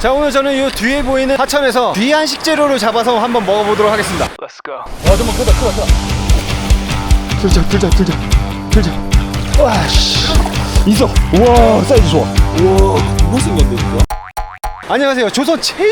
자 오늘 저는 이 뒤에 보이는 하천에서 귀한 식재료를 잡아서 한번 먹어보도록 하겠습니다. Let's go. 와 정말 크다 크다 크다 들자 들자 들자 들자 와씨. 있어 우와 사이즈 좋아. 우와, 무슨 건데 이거? 안녕하세요. 조선 제일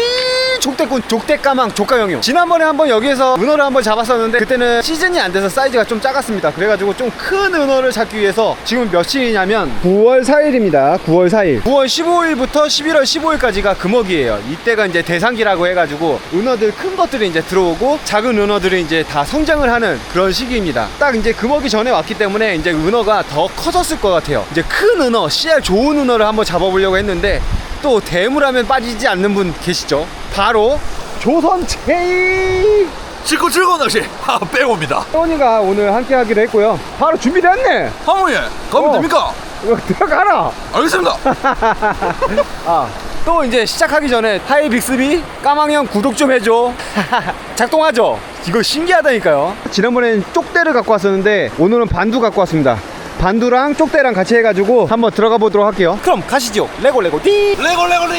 족대꾼 족대까망 족가영이요. 지난번에 한번 여기에서 은어를 한번 잡았었는데 그때는 시즌이 안 돼서 사이즈가 좀 작았습니다. 그래가지고 좀 큰 은어를 잡기 위해서 지금 며칠이냐면 9월 4일입니다. 9월 4일. 9월 15일부터 11월 15일까지가 금어기예요. 이때가 이제 대상기라고 해가지고 은어들 큰 것들이 이제 들어오고 작은 은어들이 이제 다 성장을 하는 그런 시기입니다. 딱 이제 금어기 전에 왔기 때문에 이제 은어가 더 커졌을 것 같아요. 이제 큰 은어 씨알 좋은 은어를 한번 잡아보려고 했는데 또 대물하면 빠지지 않는 분 계시죠? 바로 조선 제일 즐거 즐거운 낚시 하 빼고입니다. 떠니가 오늘 함께 하기로 했고요. 바로 준비됐네. 하모예, 가면 어. 됩니까? 이거 들어가라. 알겠습니다. 아, 또 이제 시작하기 전에 하이 빅스비 까망형 구독 좀 해줘. 작동하죠? 이거 신기하다니까요. 지난번엔 쪽대를 갖고 왔었는데 오늘은 반두 갖고 왔습니다. 반두랑 쪽대랑 같이 해가지고 한번 들어가 보도록 할게요. 그럼 가시죠. 레고 레고 띠. 레고 레고리.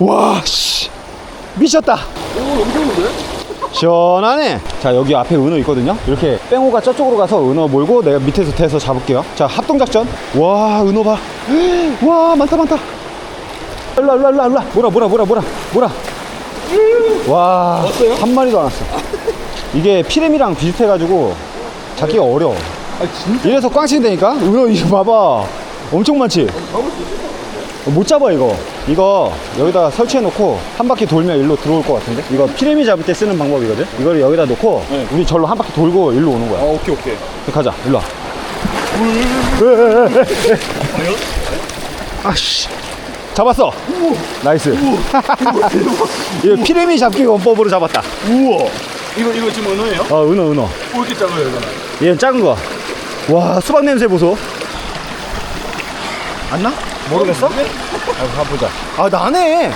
와, 씨. 미쳤다. 오, 너무 좋은데? 시원하네. 자, 여기 앞에 은어 있거든요. 이렇게 뺑호가 저쪽으로 가서 은어 몰고 내가 밑에서 대서 잡을게요. 자, 합동작전. 와, 은어 봐. 와, 많다, 많다. 일로와, 일로와, 일로와, 일로와. 뭐라, 뭐라, 뭐라, 뭐라, 뭐라. 와, 왔어요? 한 마리도 안 왔어. 이게 피레미랑 비슷해가지고 잡기가 어려워. 아 진짜? 이래서 꽝친다니까? 은어 이거 봐봐. 엄청 많지? 못 잡아 이거 이거 여기다가 설치해 놓고 한 바퀴 돌면 일로 들어올 것 같은데 이거 피레미 잡을 때 쓰는 방법이거든 이거를 여기다 놓고 네. 우리 절로 한 바퀴 돌고 일로 오는 거야 아 오케이 오케이. 가자 일로 와 아씨 잡았어 나이스 이거 피레미 잡기 원법으로 잡았다 우와. 이거 이거 지금 은어예요? 어 은어 은어 왜 이렇게 작아요 이거는? 얘는 작은 거 와 수박 냄새 보소 안 나? 모르겠어? 아, 가보자. 아, 나네!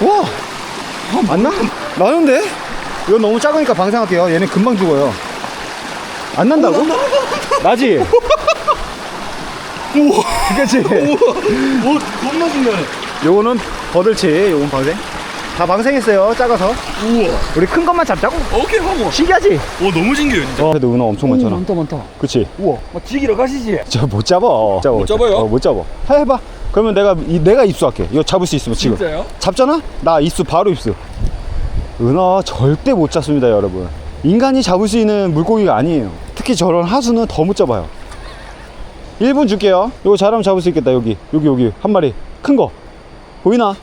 와! 안 나? 나는데? 이건 너무 작으니까 방생할게요. 얘는 금방 죽어요. 안 난다고? 나지? 우와. 그치? 오, 겁나 신기하네. 요거는 버들치, 요건 방생. 다 방생했어요, 작아서. 우와. 우리 큰 것만 잡자고. 오케이 하모. 신기하지? 오 너무 신기해요 진짜. 어, 그래도 은어 엄청 많잖아. 많다 많다. 그치? 우와. 막 지기러 가시지. 저 못 잡아. 못 잡아. 못 잡아요? 어, 못 잡아. 해, 해봐. 그러면 내가, 이, 내가 입수할게. 이거 잡을 수 있으면 지금. 진짜요? 잡잖아? 나 입수 바로 입수. 은어 절대 못 잡습니다, 여러분. 인간이 잡을 수 있는 물고기가 아니에요. 특히 저런 하수는 더 못 잡아요. 1분 줄게요. 이거 잘하면 잡을 수 있겠다, 여기. 여기, 여기. 한 마리. 큰 거. 보이나?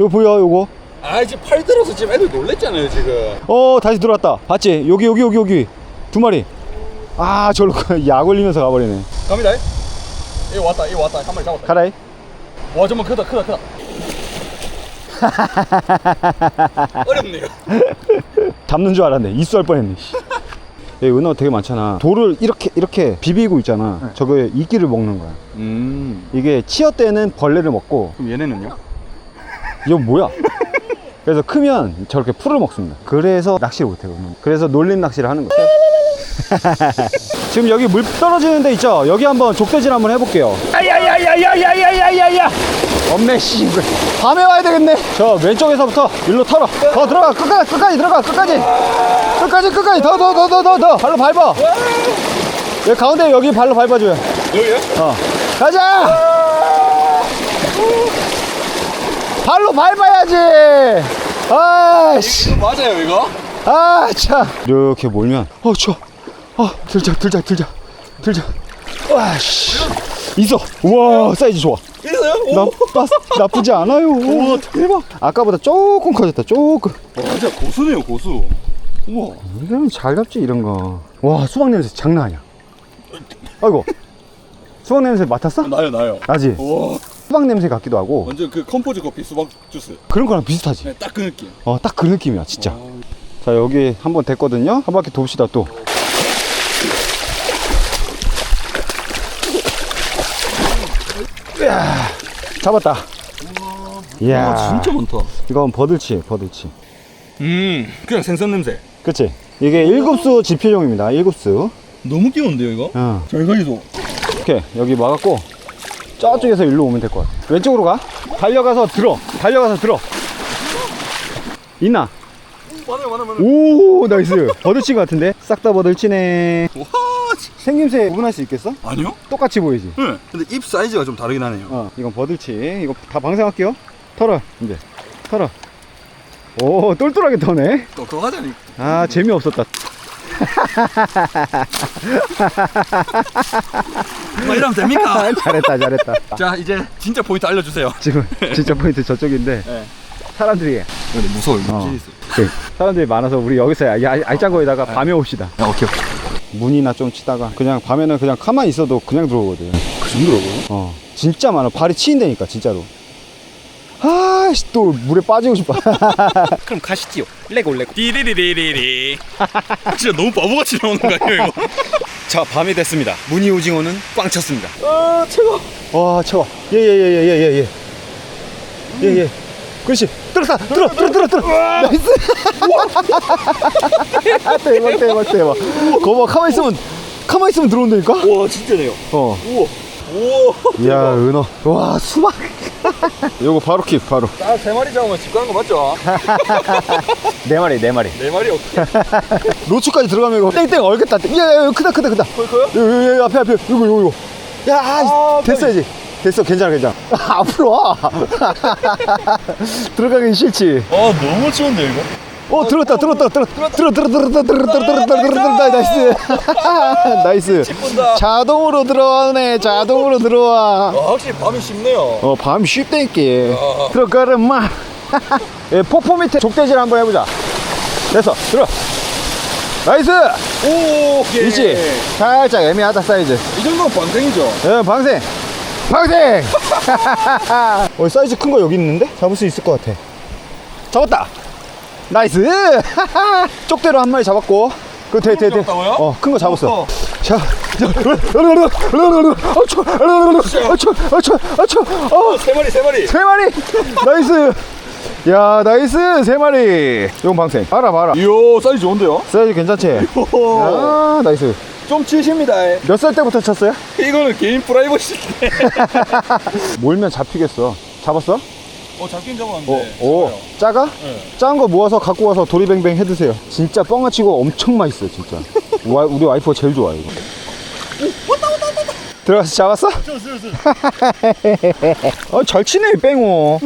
이거 보여, 요거. 아 지금 팔 들어서 지금 애들 놀랬잖아요 지금. 어, 다시 들어왔다. 봤지? 여기, 여기, 여기, 여기. 두 마리. 아, 저로 약 올리면서 가버리네. 갑니다. 이거 왔다 이거 왔다 한 마리 잡았다. 가라이. 와 정말 크다 크다 크다. 어렵네요. 잡는 줄 알았네. 입수할 뻔했네. 씨. 여기 은어 되게 많잖아. 돌을 이렇게 이렇게 비비고 있잖아. 저거 이끼를 먹는 거야. 음. 이게 치어 때는 벌레를 먹고 그럼 얘네는요? 이건 뭐야? 그래서 크면 저렇게 풀을 먹습니다. 그래서 낚시를 못해요. 그래서 놀림 낚시를 하는 거예요. 지금 여기 물 떨어지는 데 있죠? 여기 한번 족대질 한번 해볼게요. 야야야야야야야야야야! 엄매 씨, 밤에 와야 되겠네. 저 왼쪽에서부터 일로 털어. 더 들어가. 끝까지, 끝까지 들어가. 끝까지. 끝까지, 끝까지. 더, 더, 더, 더, 더, 더. 발로 밟아. 여기 가운데 여기 발로 밟아줘요. 여기요? 어. 가자! 발로 밟아야지! 아씨, 이거 맞아요 이거? 아, 참. 이렇게 몰면, 어, 추워. 어, 들자, 들자, 들자. 들자. 와, 씨. 있어. 우와, 사이즈 좋아. 있어요? 나, 나, 나쁘지 않아요. 우와, 대박. 아까보다 조금 커졌다, 조금. 와 진짜 고수네요 고수. 우와. 이러면 잘 잡지, 이런 거. 와, 수박 냄새 장난 아니야. 아이고. 수박 냄새 맡았어? 나요 나요. 나지? 우와. 수박 냄새 같기도 하고. 완전 그 컴포즈 커피 수박 주스. 그런 거랑 비슷하지? 네, 딱 그 느낌. 어, 딱 그 느낌이야, 진짜. 자, 여기 한 번 됐거든요. 한 바퀴 돕시다, 또. 이야, 잡았다. 이야, 와 진짜 많다. 이건 버들치, 버들치. 음 그냥 생선 냄새. 그치? 이게 일급수 지표종입니다, 일급수. 너무 귀여운데요 이거? 어, 잘 가지도. 오케이. 여기 막았고. 저쪽에서 일로 오면 될 것 같아. 왼쪽으로 가. 달려가서 들어. 달려가서 들어. 있나? 많아요, 많아요, 많아요. 오, 나이스. 버들치 같은데? 싹 다 버들치네. 와, 진- 생김새 구분할 수 있겠어? 아니요? 똑같이 보이지? 네. 근데 입 사이즈가 좀 다르긴 하네요. 어, 이건 버들치. 이거 다 방생할게요. 털어, 이제. 털어. 오, 똘똘하게 터네. 또 그거 하자니. 아, 재미없었다. 뭐 이러면 됩니까? 잘했다, 잘했다. 자, 이제 진짜 포인트 알려주세요. 지금 진짜 포인트 저쪽인데 네. 사람들이 근데 무서워요. 어. 있어. 그, 사람들이 많아서 우리 여기서 알- 알- 알짱거리다가 밤에 옵시다. 야, 오케이, 오케이. 문이나 좀 치다가 그냥 밤에는 그냥 가만히 있어도 그냥 들어오거든. 그 정도라고요? 어, 진짜 많아. 발이 치인다니까 진짜로. 아씨 또 물에 빠지고 싶어. 그럼 가시지요. 레고, 레고. 디리리리리리. 진짜 너무 바보같이 나오는 거 아니에요, 이거? 자 밤이 됐습니다. 무늬 오징어는 꽝 쳤습니다. 아, 최고. 와 최고. 예예예예예예. 예예. 그렇지. 들었다. 들어 들어 들어 들어. 나이스. 대박 대박 대박. 거봐 가만 히 있으면 가만 히 있으면 들어온다니까. 와, 진짜네요. 어. 우와. 우와. 야 은어. 와 수박. 요거 바로 킵 바로. 딱세 마리 잡으면 집 가는 거 맞죠? 네 마리 네 마리. 네 마리 어떻게? 로추까지 들어가면 이거 땡땡 얼겠다. 야야 크다 크다 크다. 거의 커요? 여기 앞에 앞에 이거 이거 이거. 야 아, 됐어야지. 됐어 괜찮아 괜찮아. 앞으로 와. 들어가긴 싫지. 아, 너무 추운데, 이거? 어 들었다 들었다 들었 들어 들어 들어 들어 들어 들어 들어 들어 들어 나이스 나이스 기쁜다. 자동으로 들어오네 자동으로 들어와 아, 확실히 밤이 쉽네요. 어 밤 쉽다니까 아. 들어가라 마 예, 폭포 밑에 족대질 한번 해보자 됐어 들어 나이스 오, 오케이. 있지 살짝 애매하다 사이즈 이 정도면 방생이죠? 예 방생 방생 어 사이즈 큰 거 여기 있는데 잡을 수 있을 것 같아 잡았다 나이스 쪽대로 한 마리 잡았고 그 돼 돼 돼 잡았다고요? 어 큰 거 잡았어 어. 자 어초 어초 어초 어초 어 세 마리, 세 마리. 세 마리 나이스 야 나이스 세 마리 이건 방생 알아 봐라 이야, 사이즈 좋은데요? 사이즈 괜찮지 오, 아 나이스 좀 치십니다. 몇 살 때부터 쳤어요? 이거는 개인 프라이버시인데. 몰면 잡히겠어 잡았어? 어, 잡긴 오, 잡았는데. 오 작아? 네. 작은 거 모아서 갖고 와서 도리뱅뱅 해 드세요. 진짜 뻥아치고 엄청 맛있어, 진짜. 와, 우리 와이프가 제일 좋아 이거. 들어가서 잡았어? 어, 잘 치네, 뺑오.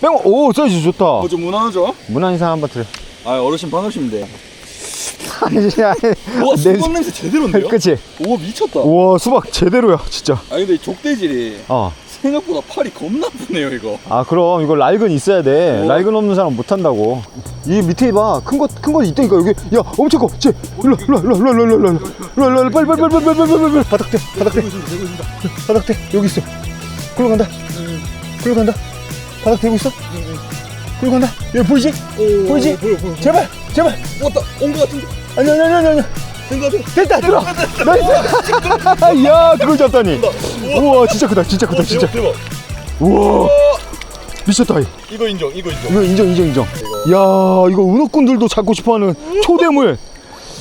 뺑오, 오, 사이즈 좋다. 어, 좀 무난하죠? 문안 이상 한번 들어. 아, 어르신 반갑십니다. 아니, 아니. 내- 수박 냄새 제대로인데요? 그치? 우와, 미쳤다. 우와, 수박 제대로야, 진짜. 아, 근데 이 족대질이 어. 생각보다 팔이 겁나 아프네요, 이거. 아, 그럼 이거 라이근 있어야 돼. 우와. 라이근 없는 사람 못 한다고. 이 밑에 봐. 큰 거, 큰거 있다니까, 여기. 야, 엄청 커. 쟤, 일로, 일로, 일로, 일로, 일로, 일로, 일로, 일로, 일로, 빨리, 빨리, 빨리, 빨리, 빨리, 빨리. 바닥대, 바닥대. 바닥대, 여기 있어. 글로 간다. 글로 간다. 바닥 대고 있어? 글로 간다. 여기 보이지? 보이지? 보여, 보여. 제발, 제발. 왔다, 온것 같은데. 아니, 아니, 아니, 아니. 됐다, 들어. 나이스. 야, 그걸 잡다니. 우와, 진짜 크다, 진짜 크다, 진짜. 대박. 우와, 미쳤다. 이. 이거 인정, 이거 인정. 이거 인정 인정 인정 야 이거 은어꾼들도 잡고 싶어하는 초대물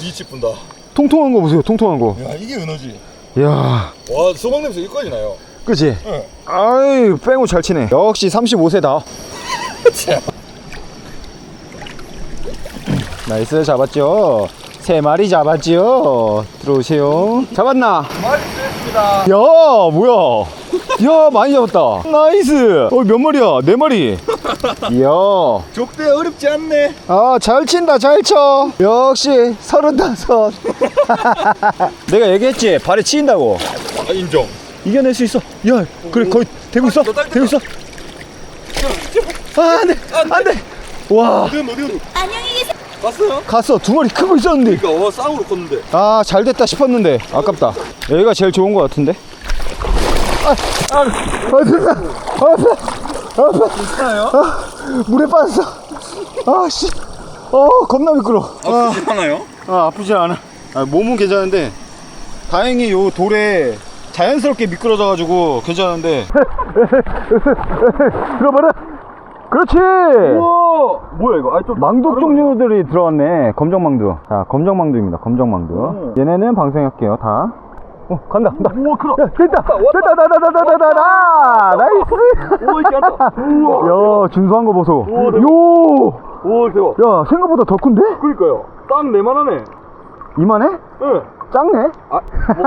미치 분다. 통통한 거 보세요 통통한 거야 야, 이게 은어지. 와, 수박 냄새 여기까지 나요. 그치 응. 아이 뺑오 잘 치네 역시 35세다 나이스 잡았죠 세 마리 잡았죠 들어오세요 잡았나 많이 쓰였습니다. 야 뭐야 야 많이 잡았다 나이스 어 몇 마리야 네 마리 이야 족대 어렵지 않네. 아, 잘 친다, 잘 쳐. 역시 서른다섯. 내가 얘기했지, 발에 치인다고. 아, 인정. 이겨낼 수 있어. 야, 그래, 거의 되고 있어. 너딸 되고 있어. 아, 안 돼, 안 돼. 와, 어디 어디 어디. 안녕히 계세요. 봤어요? 갔어. 두 마리 크고 있었는데. 그러니까 와 쌍으로 컸는데. 아, 잘 됐다 싶었는데. 아깝다. 여기가 제일 좋은 것 같은데. 아, 아, 아, 됐다. 아, 아파. 아파. 괜찮아요? 물에 빠졌어. 아, 씨. 어, 겁나 미끄러. 아. 아프지 않아요? 아 아프지 않아 아, 몸은 괜찮은데 다행히 요 돌에 자연스럽게 미끄러져가지고 괜찮은데 들어봐라 그렇지 우와, 뭐야 이거? 아좀 망두 종류들이 들어왔네 검정망두 자 검정망두입니다 검정망두 음. 얘네는 방생할게요 다 어, 간다, 간다. 우와, 크다. 야, 됐다. 됐다, 다, 다, 다, 다, 다, 다, 다. 나이스. 오 이렇게 한다 우와 야, 준수한 거 보소. 대박. 요. 오 대박 야, 생각보다 더 큰데? 그니까요 딱 내만하네 이만해? 응 작네? 아,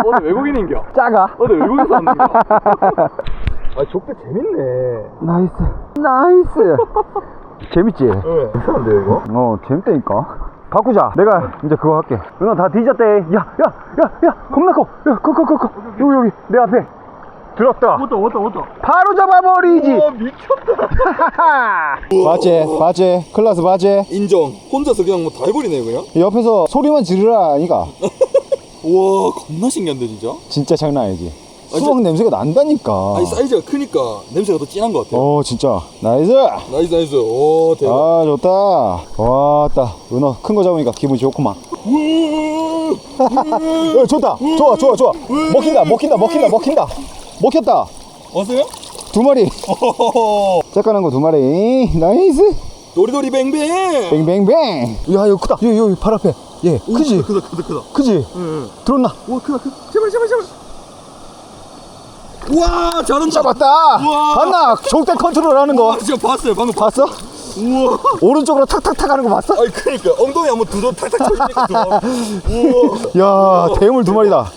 뭐, 어디 외국인인겨? 작아. 어디 외국에서 왔는가? 아, 족대 재밌네. 나이스. 나이스. 재밌지? 응. 괜찮은데, 이거? 어, 재밌다니까. 바꾸자. 내가 이제 그거 할게. 누나 다 뒤졌대. 야, 야, 야, 야, 겁나 커. 야, 커, 커, 커, 커. 여기, 여기, 내 앞에. 들었다. 왔다, 왔다, 왔다. 바로 잡아버리지. 와, 미쳤다. 맞지, 맞지. 클라스 맞지. 인정. 혼자서 그냥 뭐 다 해버리네, 그냥. 옆에서 소리만 지르라, 아니가. 우와, 겁나 신기한데, 진짜? 진짜 장난 아니지. 아, 수박 냄새가 난다니까. 아니, 사이즈가 크니까 냄새가 더 진한 것 같아요. 어, 진짜. 나이스. 나이스, 나이스. 오, 대박. 아, 좋다. 왔다. 은어 큰 거 잡으니까 기분 좋구만. 야, 좋다. 좋아, 좋아, 좋아. 먹힌다, 먹힌다, 먹힌다, 먹힌다. 먹혔다. 왔어요? 두 마리. 짝가는 거 두 마리. 나이스. 도리도리 뱅뱅! 뱅뱅뱅. 야, 이거 크다. 여기, 여기, 발 앞에. 예, 크지? 크다, 크다, 크다. 크지? 응. 들었나? 와, 크다, 크다. 제발, 제발, 제발. 우와, 잘한다. 잡았다. 우와. 봤나? 족대 컨트롤 하는 거. 아, 진짜 봤어요. 방금 봤어? 우와. 오른쪽으로 탁탁탁 하는 거 봤어? 아니, 그니까. 엉덩이 한번 두도 탁탁 쳐주니까 좋아. 우와. 야, 대물 두 마리다.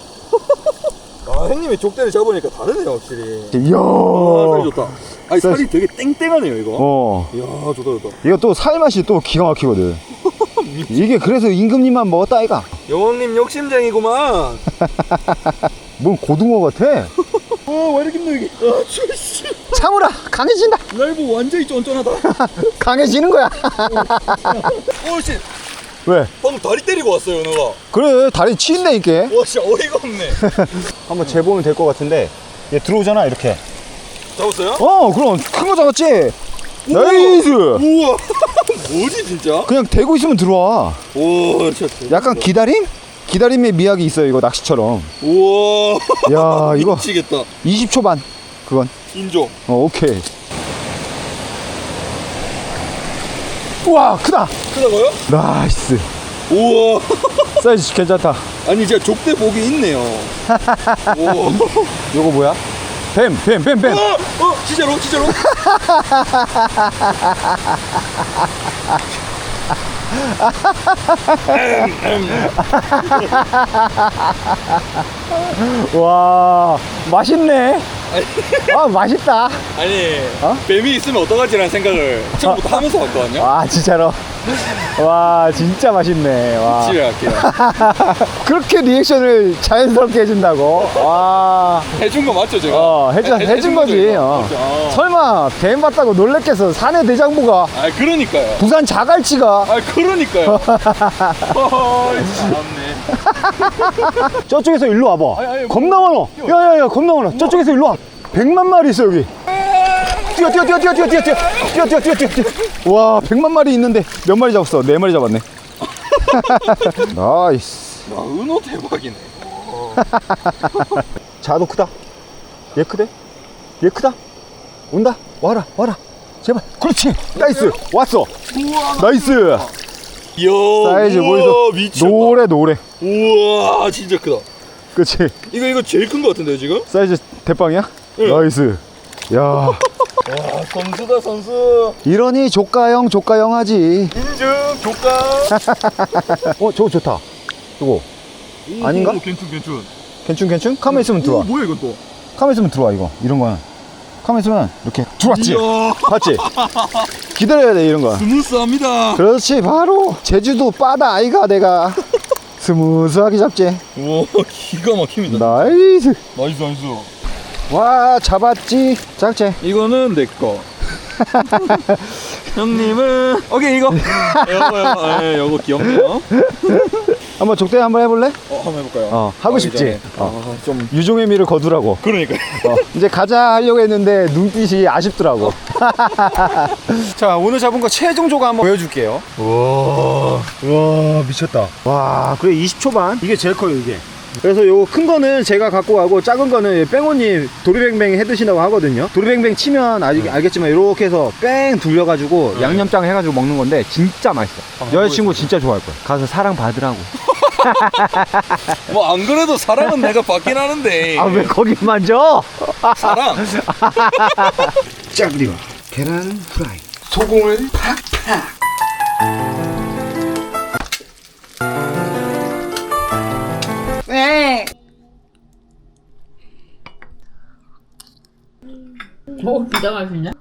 아, 형님이 족대를 잡으니까 다르네요, 확실히. 이야. 아, 살이 좋다. 아니, 살- 살이 되게 땡땡하네요, 이거. 어. 이야, 좋다, 좋다. 이거 또 살맛이 또 기가 막히거든. 이게 그래서 임금님만 먹었다 아이가. 여왕님 욕심쟁이구만. 뭔 고등어 같아. 어, 왜 이렇게 힘들어, 이게. 아, 씨. 참으라 강해진다. 날보 완전히 쫀쫀하다. 강해지는 거야. 오, 씨. 왜? 방금 다리 때리고 왔어요, 은호가. 그래 다리 치인다니까. 와, 진짜 어이가 없네. 한번 재보면 될 것 같은데. 얘 들어오잖아 이렇게. 잡았어요? 어 그럼 큰 거 잡았지. 나이스. 우와. 뭐지, 진짜? 그냥 대고 있으면 들어와. 와, 진짜. 약간 기다림? 기다림의 미학이 있어요 이거 낚시처럼. 우와. 야 이거 미치겠다. 20초 반. 그건. 인종. 어 오케이. 우와 크다. 크다고요? 나이스. 우와. 사이즈 괜찮다. 아니, 진짜 족대 복이 있네요. 오. 요거 뭐야? 뱀, 뱀, 뱀, 뱀. 어, 어, 진짜로, 진짜로. 와, 맛있네. 아, 맛있다. 아니, 어? 뱀이 있으면 어떡하지라는 생각을 처음부터 하면서 왔거든요. 와, 진짜로. 와, 진짜 맛있네. 와. 집에 갈게요. 그렇게 리액션을 자연스럽게 해준다고? 와. 해준 거 맞죠, 제가? 어, 해준, 해- 거죠, 거지. 어. 어. 설마, 뱀 봤다고 놀랬겠어. 사내 대장부가. 아, 그러니까요. 부산 자갈치가 아, 그러니까요. 어이. 저쪽에서 일로 와봐. 아니, 아니, 겁나 많아. 야, 야, 야, 겁나 많아. 저쪽에서 일로 와. 백만 마리 있어, 여기. 뛰어, 뛰어, 뛰어, 뛰어, 뛰어, 뛰어, 뛰어, 뛰어, 뛰어, 뛰어, 뛰어, 뛰어. 와, 백만 마리 있는데 몇 마리 잡았어? 네 마리 잡았네. 나이스. 와, 은호 대박이네. 자도 크다. 얘 크대? 얘 크다? 온다. 와라, 와라. 제발. 그렇지. 나이스. 왔어. 우와. 나이스. 이야, 사이즈 보이소? 미쳤다. 노래, 노래. 우와, 진짜 크다. 그치. 이거, 이거 제일 큰 거 같은데요, 지금? 사이즈 대빵이야? 응. 나이스. 야, 와, 선수다, 선수. 이러니 조카형, 조카형 하지. 인증, 조카. 어, 저거 좋다. 이거. 아닌가? 오, 괜춘, 괜춘. 괜춘, 괜춘? 가만히 있으면 들어와. 오, 뭐야, 이건 또? 가만히 있으면 들어와, 이거. 이런 거는. 가만히 있으면 이렇게 들어왔지. 봤지? 기다려야 돼, 이런 거. 스무스합니다. 그렇지, 바로. 제주도 바다 아이가 내가. 스무스하게 잡지. 우와, 기가 막힙니다. 나이스. 나이스, 나이스. 와, 잡았지. 작제. 이거는 내 거. 형님은 오케이 이거. 요거 요거 예, 요거 귀엽네요. 한번 족대 한번 해볼래? 어, 한번 해볼까요? 어, 하고 싶지? 전에. 어. 아, 좀 유종의 미를 거두라고. 그러니까. 어, 이제 가자 하려고 했는데 눈빛이 아쉽더라고. 자, 오늘 잡은 거 최종 조각 한번 보여줄게요. 와. 와 미쳤다 와 그래 20초 반 이게 제일 커요 이게 그래서 요거 큰 거는 제가 갖고 가고 작은 거는 뺑오님 도리뱅뱅 해 드신다고 하거든요. 도리뱅뱅 치면 아직 알겠지만 이렇게 해서 뺑 둘려가지고 양념장 해가지고 먹는 건데 진짜 맛있어 여자친구 진짜. 좋아할 거야 가서 사랑 받으라고. 뭐 안 그래도 사랑은 내가 받긴 하는데. 아 왜 거기 만져? 사랑. 자 그리고 계란 프라이. 소금을 팍팍 어, 진짜 맛있냐?